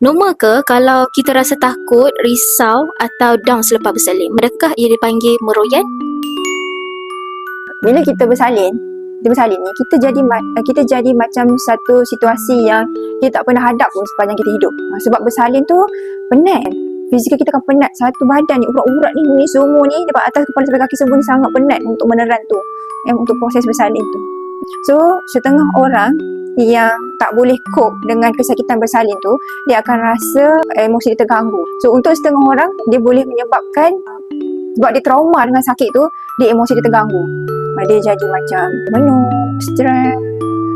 Normal ke kalau kita rasa takut, risau atau down selepas bersalin? Adakah ia dipanggil meroyan? bila kita bersalin kita bersalin ni kita jadi uh, kita jadi macam satu situasi yang kita tak pernah hadap pun sepanjang kita hidup. Ha, sebab bersalin tu penat. Fizikal kita akan penat. Satu badan ni urat-urat ni ni semua ni daripada atas kepala sampai kaki semua ni sangat penat untuk meneran tu. Yang untuk proses bersalin tu. So setengah orang yang tak boleh cope dengan kesakitan bersalin tu dia akan rasa emosi dia terganggu so untuk setengah orang dia boleh menyebabkan sebab dia trauma dengan sakit tu dia emosi dia terganggu dia jadi macam menuk, stres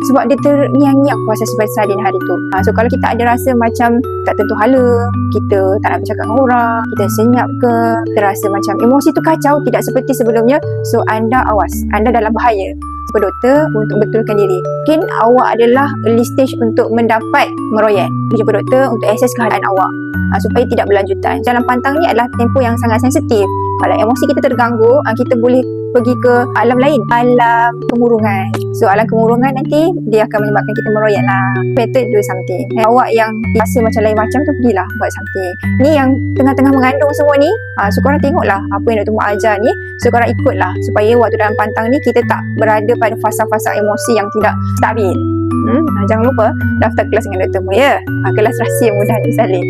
sebab dia terngiang-ngiang proses bersalin hari tu. Ha, so kalau kita ada rasa macam tak tentu hala, kita tak nak bercakap dengan orang, kita senyap ke, terasa macam emosi tu kacau tidak seperti sebelumnya, so anda awas, anda dalam bahaya. Jumpa doktor untuk betulkan diri. Mungkin awak adalah early stage untuk mendapat meroyan. Jumpa doktor untuk akses keadaan awak ha, supaya tidak berlanjutan. Jalan pantang ni adalah tempoh yang sangat sensitif. Kalau emosi kita terganggu, ha, kita boleh pergi ke alam lain, alam kemurungan. So alam kemurungan nanti dia akan menyebabkan kita meroyan lah. Better do something. Eh, awak yang rasa macam lain macam tu pergilah buat something. Ni yang tengah-tengah mengandung semua ni, ha, so korang tengoklah apa yang Dr. Mak ajar ni. So korang ikutlah supaya waktu dalam pantang ni kita tak berada pada fasa-fasa emosi yang tidak stabil. Hmm? Ha, jangan lupa daftar kelas dengan Dr. Mu ya. Ha, kelas rahsia mudah disalin.